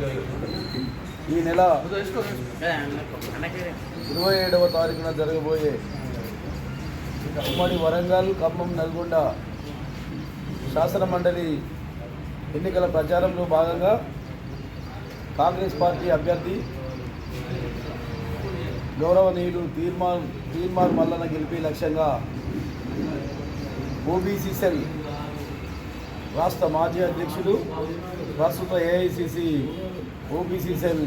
ఈ నెల ఇరవై ఏడవ తారీఖున జరగబోయే ఉమ్మడి వరంగల్ ఖమ్మం నల్గొండ శాసన మండలి ఎన్నికల ప్రచారంలో భాగంగా కాంగ్రెస్ పార్టీ అభ్యర్థి గౌరవనీయులు తీర్మాన్ తీర్మాన్ మల్లన గెలిపే లక్ష్యంగా ఓబీసీ సెల్ రాష్ట్ర మాజీ అధ్యక్షుడు ప్రస్తుత ఏఐసిసి ఓబీసీ సెల్.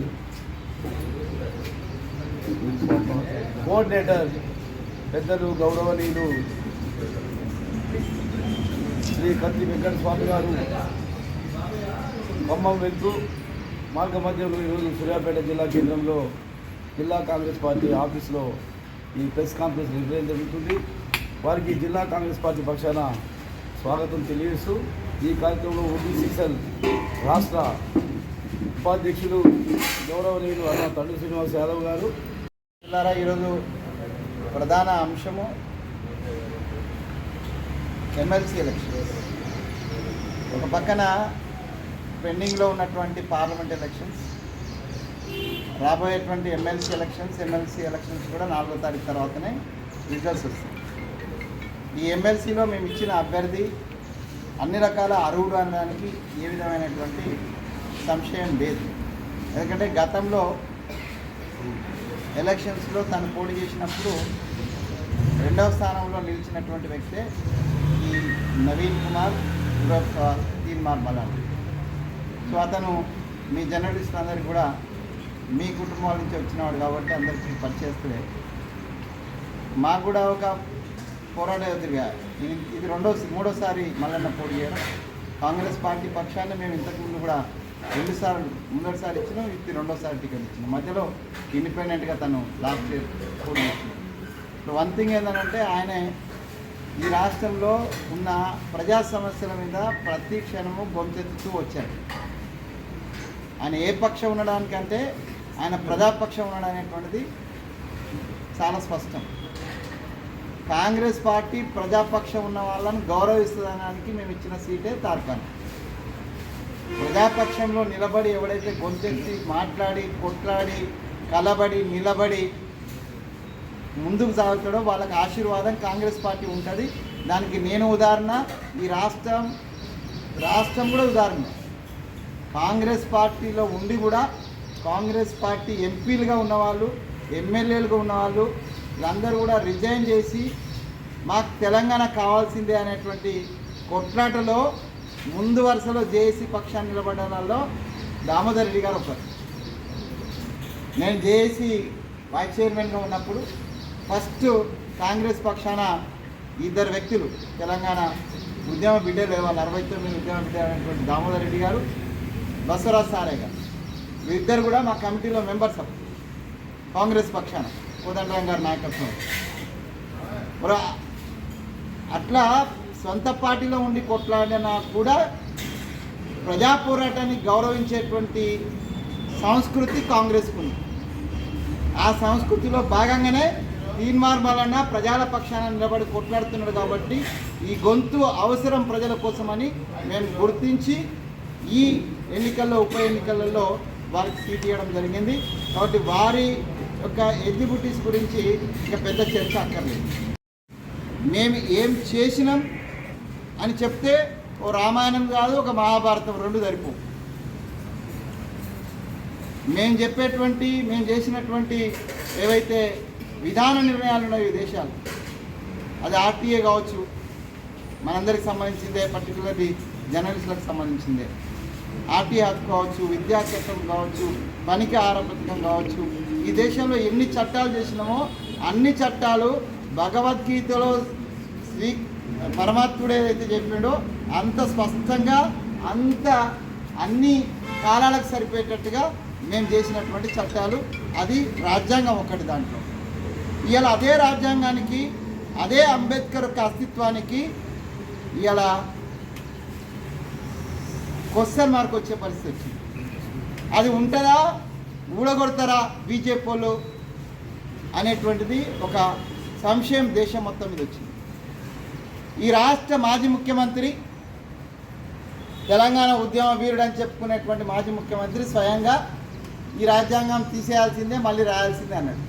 కోఆర్డినేటర్ పెద్దలు గౌరవనీయులు శ్రీ కత్తి వెంకట స్వామి గారు. ఖమ్మం వెళ్తూ మార్గ మధ్యంలో ఈరోజు సూర్యాపేట జిల్లా కేంద్రంలో జిల్లా కాంగ్రెస్ పార్టీ ఆఫీస్లో ఈ ప్రెస్ కాన్ఫరెన్స్ నిర్వహించడం జరుగుతుంది. వారికి జిల్లా కాంగ్రెస్ పార్టీ పక్షాన స్వాగతం తెలియజేస్తూ ఈ కార్యక్రమంలో ఓబీసీ సెల్ రాష్ట్ర ఉపాధ్యక్షులు గౌరవనీయులు అన్న తండ్రి శ్రీనివాస్ యాదవ్ గారు. మిత్రులారా ఈరోజు ప్రధాన అంశము ఎమ్మెల్సీ ఎలక్షన్. ఒక పక్కన పెండింగ్లో ఉన్నటువంటి పార్లమెంట్ ఎలక్షన్స్ రాబోయేటువంటి ఎమ్మెల్సీ ఎలక్షన్స్ ఎమ్మెల్సీ ఎలక్షన్స్ కూడా నాలుగో తారీఖు తర్వాతనే రిజల్ట్స్ వస్తాయి. ఈ ఎమ్మెల్సీలో మేము ఇచ్చిన అభ్యర్థి అన్ని రకాల అర్హుడు అనడానికి ఏ విధమైనటువంటి సంశయం లేదు. ఎందుకంటే గతంలో ఎలక్షన్స్లో తను పోటీ చేసినప్పుడు రెండవ స్థానంలో నిలిచినటువంటి వ్యక్తే ఈ నవీన్ కుమార్ ఉరఫ్ తీన్మార్ మలాన్ సో అతను మీ జర్నలిస్ట్ అందరికీ కూడా మీ కుటుంబాల నుంచి వచ్చినవాడు కాబట్టి అందరికీ పరిచేస్తే మాకు కూడా ఒక పోరాట ఇది ఇది రెండో మూడోసారి మల్లన్న పోటీ చేయడం. కాంగ్రెస్ పార్టీ పక్షాన్ని మేము ఇంతకుముందు కూడా రెండుసార్లు ముందటిసారి ఇచ్చినాం ఇది రెండోసారి టికెట్ ఇచ్చినాం మధ్యలో ఇండిపెండెంట్గా తను లాస్ట్ ఇయర్ కూడా చేసినాం వన్ థింగ్ ఏంటంటే ఆయన ఈ రాష్ట్రంలో ఉన్న ప్రజా సమస్యల మీద ప్రతి క్షణము గొంతెత్తుతూ వచ్చాడు. ఆయన ఏ పక్షం ఉండడానికంటే ఆయన ప్రజాపక్షం ఉండడం అనేటువంటిది చాలా స్పష్టం. కాంగ్రెస్ పార్టీ ప్రజాపక్షం ఉన్న వాళ్ళని గౌరవిస్తుందనడానికి మేము ఇచ్చిన సీటే తార్కాను ప్రజాపక్షంలో నిలబడి ఎవడైతే గొంతెత్తి మాట్లాడి కొట్లాడి కలబడి నిలబడి ముందుకు సాగుతాడో వాళ్ళకి ఆశీర్వాదం కాంగ్రెస్ పార్టీ ఉంటుంది. దానికి నేను ఉదాహరణ ఈ రాష్ట్రం రాష్ట్రం కూడా ఉదాహరణ. కాంగ్రెస్ పార్టీలో ఉండి కూడా కాంగ్రెస్ పార్టీ ఎంపీలుగా ఉన్నవాళ్ళు ఎమ్మెల్యేలుగా ఉన్నవాళ్ళు వీళ్ళందరూ కూడా రిజైన్ చేసి మాకు తెలంగాణ కావాల్సిందే అనేటువంటి కొట్లాటలో ముందు వరుసలో జేఏసీ పక్షాన్ని నిలబడిన వాళ్ళలో దామోదర్ రెడ్డి గారు ఒకరు. నేను జేఏసీ వైస్ చైర్మన్గా ఉన్నప్పుడు ఫస్ట్ కాంగ్రెస్ పక్షాన ఇద్దరు వ్యక్తులు తెలంగాణ ఉద్యమ బిడ్డలు వాళ్ళు అరవై తొమ్మిది ఉద్యమ బిడ్డలు అనేటువంటి దామోదర్ రెడ్డి గారు బసవరాజ్ సారే గారు. వీరిద్దరు కూడా మా కమిటీలో మెంబర్స్ అప్పుడు కాంగ్రెస్ పక్షాన కోదండరాం గారి నాయకత్వం అట్లా సొంత పార్టీలో ఉండి కొట్లాడినా కూడా ప్రజా పోరాటాన్ని గౌరవించేటువంటి సంస్కృతి కాంగ్రెస్కు ఉంది ఆ సంస్కృతిలో భాగంగానే తీన్మార్ మలన్న ప్రజల పక్షాన నిలబడి కొట్లాడుతున్నాడు కాబట్టి ఈ గొంతు అవసరం ప్రజల కోసమని మేము గుర్తించి ఈ ఎన్నికల్లో ఉప ఎన్నికలలో వారికి సీట్ ఇవ్వడం జరిగింది. కాబట్టి వారి యొక్క ఎగ్జిబ్యూటివ్స్ గురించి ఇంకా పెద్ద చర్చ అక్కర్లేదు. మేము ఏం చేసినాం అని చెప్తే ఓ రామాయణం కాదు ఒక మహాభారతం రెండు సరిపో మేము చెప్పేటువంటి మేము చేసినటువంటి ఏవైతే విధాన నిర్ణయాలు ఉన్నాయో ఈ దేశాలు అది ఆర్టీఏ కావచ్చు మనందరికి సంబంధించిందే పర్టికులర్లీ జర్నలిస్టులకు సంబంధించిందే. ఆర్టీఏ హక్కు కావచ్చు విద్యా చట్టం కావచ్చు పనికి ఆహార పథకం కావచ్చు ఈ దేశంలో ఎన్ని చట్టాలు చేసినామో అన్ని చట్టాలు భగవద్గీతలో శ్రీ పరమాత్ముడు ఏదైతే చెప్పిండో అంత స్పష్టంగా అంత అన్ని కాలాలకు సరిపోయేటట్టుగా మేము చేసినటువంటి చట్టాలు అది రాజ్యాంగం ఒకటి దాంట్లో. ఇవాళ అదే రాజ్యాంగానికి అదే అంబేద్కర్ యొక్క అస్తిత్వానికి ఇవాళ క్వశ్చన్ మార్క్ వచ్చే పరిస్థితి వచ్చింది. అది ఉంటుందా ఊడగొడతారా బీజేపీ వాళ్ళు అనేటువంటిది ఒక సంశయం దేశం మొత్తం మీద వచ్చింది. ఈ రాష్ట్ర మాజీ ముఖ్యమంత్రి తెలంగాణ ఉద్యమ వీరుడు అని చెప్పుకునేటువంటి మాజీ ముఖ్యమంత్రి స్వయంగా ఈ రాజ్యాంగం తీసేయాల్సిందే మళ్ళీ రాయాల్సిందే అన్నాడు.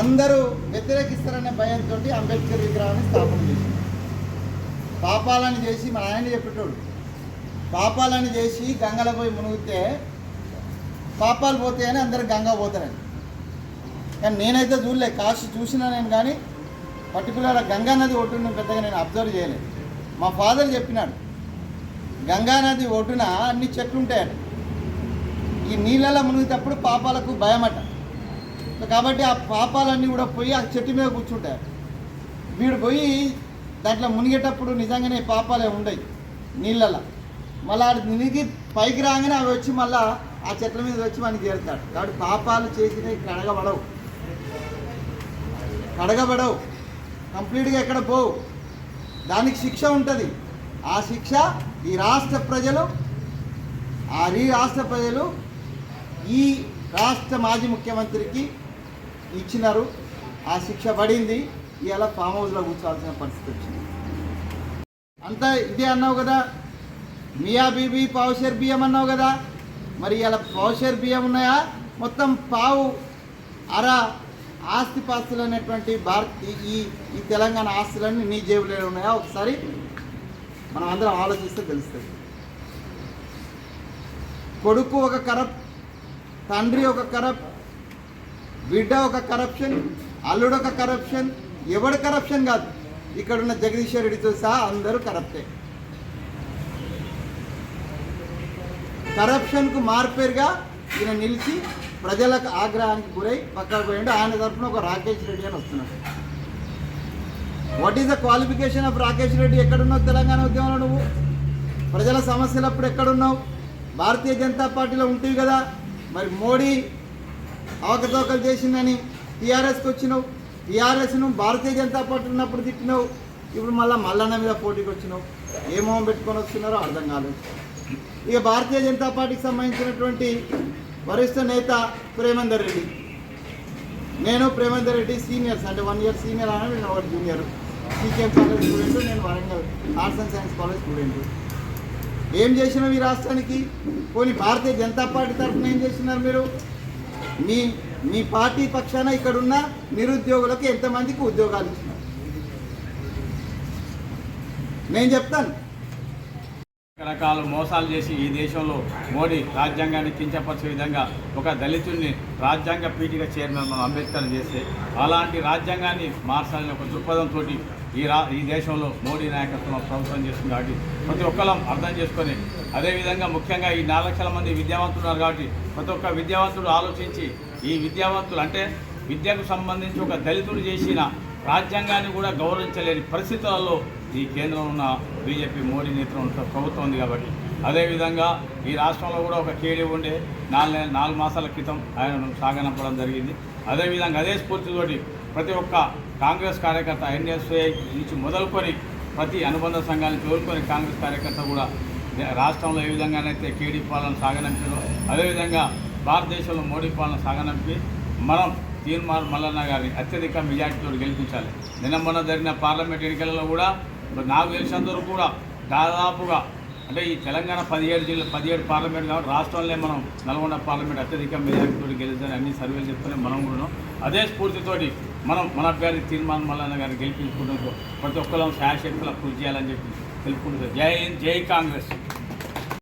అందరూ వ్యతిరేకిస్తారనే భయంతో అంబేద్కర్ విగ్రహాన్ని స్థాపన చేసింది పాపాలను చేసి మా ఆయన చెప్పేటోడు. పాపాలను చేసి గంగలో పోయి మునిగితే పాపాలు పోతాయని అందరు గంగా పోతారని. కానీ నేనైతే చూడలే కాశీ చూసినా నేను కానీ పర్టికులర్ గంగా నది ఒడ్డున పెద్దగా నేను అబ్జర్వ్ చేయలేదు. మా ఫాదర్ చెప్పినాడు గంగా నది ఒడ్డున అన్ని చెట్లు ఉంటాయట ఈ నీళ్ళలో మునిగేటప్పుడు పాపాలకు భయమట. కాబట్టి ఆ పాపాలన్నీ కూడా పోయి ఆ చెట్టు మీద కూర్చుంటాయి వీడు పోయి దాంట్లో మునిగేటప్పుడు నిజంగానే పాపాలే ఉండయి నీళ్ళలో. మళ్ళీ ఆడు మునిగి పైకి రాగానే అవి వచ్చి మళ్ళా ఆ చెట్ల మీద వచ్చి మనకి చేరుతాడు కాబట్టి పాపాలు చేసినవి కడగబడవు. కడగబడవు. కంప్లీట్గా ఎక్కడ పోవు. దానికి శిక్ష ఉంటుంది. ఆ శిక్ష ఈ రాష్ట్ర ప్రజలు ఆ ఈ రాష్ట్ర ప్రజలు ఈ రాష్ట్ర మాజీ ముఖ్యమంత్రికి ఇచ్చినారు. ఆ శిక్ష పడింది. ఇవాళ ఫామ్ హౌస్లో కూర్చోవాల్సిన పరిస్థితి వచ్చింది. అంతా ఇదే అన్నావు కదా. మియా బీబీ పావుషేర్ బియ్యం అన్నావు కదా. మరి ఇలా పావుషేర్ బియ్యం ఉన్నాయా? మొత్తం పావు అర ఆస్తి పాస్తులు అనేటువంటి భారత్ ఈ- ఈ ఈ తెలంగాణ ఆస్తులన్నీ నీ జేబులో ఉన్నాయా? ఒకసారి మనం అందరం ఆలోచిస్తే తెలుస్తుంది. కొడుకు ఒక కరప్ట్ తండ్రి ఒక కరప్ట్ బిడ్డ ఒక కరప్షన్ అల్లుడు ఒక కరప్షన్ ఎవడు కరప్షన్ కాదు. ఇక్కడున్న జగదీశ్వర్ రెడ్డితో సహా అందరూ కరప్టే. కరప్షన్కు మార్పేరుగా ఈయన నిలిచి ప్రజలకు ఆగ్రహానికి గురై పక్కకు పోయిండు. ఆయన తరఫున ఒక రాకేష్ రెడ్డి అని వస్తున్నాడు. What is the qualification of Rakesh Reddy? ఎక్కడున్నావు తెలంగాణ ఉద్యమంలో నువ్వు? ప్రజల సమస్యలు అప్పుడు ఎక్కడున్నావు? భారతీయ జనతా పార్టీలో ఉంటుంది కదా. మరి మోడీ అవకతవకలు చేసిందని టీఆర్ఎస్కి వచ్చినావు. టీఆర్ఎస్ను భారతీయ జనతా పార్టీ ఉన్నప్పుడు తిట్టినావు. ఇప్పుడు మళ్ళీ మల్లన్న మీద పోటీకి వచ్చినావు. ఏ మొహం పెట్టుకొని వస్తున్నారో అర్థం కాలేదు. ఇక భారతీయ జనతా పార్టీకి సంబంధించినటువంటి వరిష్ఠ నేత ప్రేమందర్ రెడ్డి. నేను ప్రేమందర్ రెడ్డి సీనియర్స్ అంటే వన్ ఇయర్ సీనియర్ అని నేను ఒకటి జూనియర్ సీకేఎం కాలేజ్ స్టూడెంట్ నేను Warangal arts and science college student ఏం చేసినావు ఈ రాష్ట్రానికి? పోనీ భారతీయ జనతా పార్టీ తరఫున ఏం చేసినారు మీరు? మీ మీ పార్టీ పక్షాన ఇక్కడున్న నిరుద్యోగులకు ఎంతమందికి ఉద్యోగాలు ఇచ్చినారు? నేను చెప్తాను. రకరకాల మోసాలు చేసి ఈ దేశంలో మోడీ రాజ్యాంగాన్ని కించపరిచే విధంగా ఒక దళితుడిని రాజ్యాంగ పీఠిక చైర్మన్ మనం అంబేద్కర్ చేస్తే అలాంటి రాజ్యాంగాన్ని మార్చాలని ఒక దృక్పథంతో ఈ రా ఈ దేశంలో మోడీ నాయకత్వం ప్రభుత్వం చేస్తుంది కాబట్టి ప్రతి ఒక్కరం అర్థం చేసుకొని అదేవిధంగా ముఖ్యంగా ఈ నాలుగు లక్షల మంది విద్యావంతులు ఉన్నారు కాబట్టి ప్రతి ఒక్క విద్యావంతుడు ఆలోచించి ఈ విద్యావంతులు అంటే విద్యకు సంబంధించి ఒక దళితుడు చేసిన రాజ్యాంగాన్ని కూడా గౌరవించలేని పరిస్థితులలో ఈ కేంద్రంలో ఉన్న బీజేపీ మోడీ నేతృత్వంలో ప్రభుత్వం ఉంది కాబట్టి. అదేవిధంగా ఈ రాష్ట్రంలో కూడా ఒక కేడీ ఉండే నాలుగు నాలుగు మాసాల క్రితం ఆయన సాగనంపడం జరిగింది. అదేవిధంగా అదే స్ఫూర్తితోటి ప్రతి ఒక్క కాంగ్రెస్ కార్యకర్త ఎన్ఎస్ఐ నుంచి మొదలుకొని ప్రతి అనుబంధ సంఘాన్ని తోలుకొని కాంగ్రెస్ కార్యకర్త కూడా రాష్ట్రంలో ఏ విధంగానైతే కేడీ పాలన సాగనంపారో అదేవిధంగా భారతదేశంలో మోడీ పాలన సాగనంపి మనం తీర్మాన్ మల్లన్న గారిని అత్యధిక మెజార్టీతో గెలిపించాలి. నిన్న మొన్న జరిగిన పార్లమెంట్ ఎన్నికలలో కూడా నాకు తెలిసినంత వరకు కూడా దాదాపుగా అంటే ఈ తెలంగాణ పదిహేడు జిల్లా పదిహేడు పార్లమెంట్ కాబట్టి రాష్ట్రంలో మనం నల్గొండ పార్లమెంట్ అత్యధిక మెజార్టీతో గెలిచాలని అన్ని సర్వేలు చెప్తూనే మనం కూడా అదే స్ఫూర్తితోటి మనం మన అభ్యర్థి తీర్మాన్ మల్లన్న గారిని గెలిపించుకుంటూ ప్రతి ఒక్కరం శాశక్తుల కృషి చేయాలని చెప్పి తెలుపుకుంటుంది జై జై కాంగ్రెస్.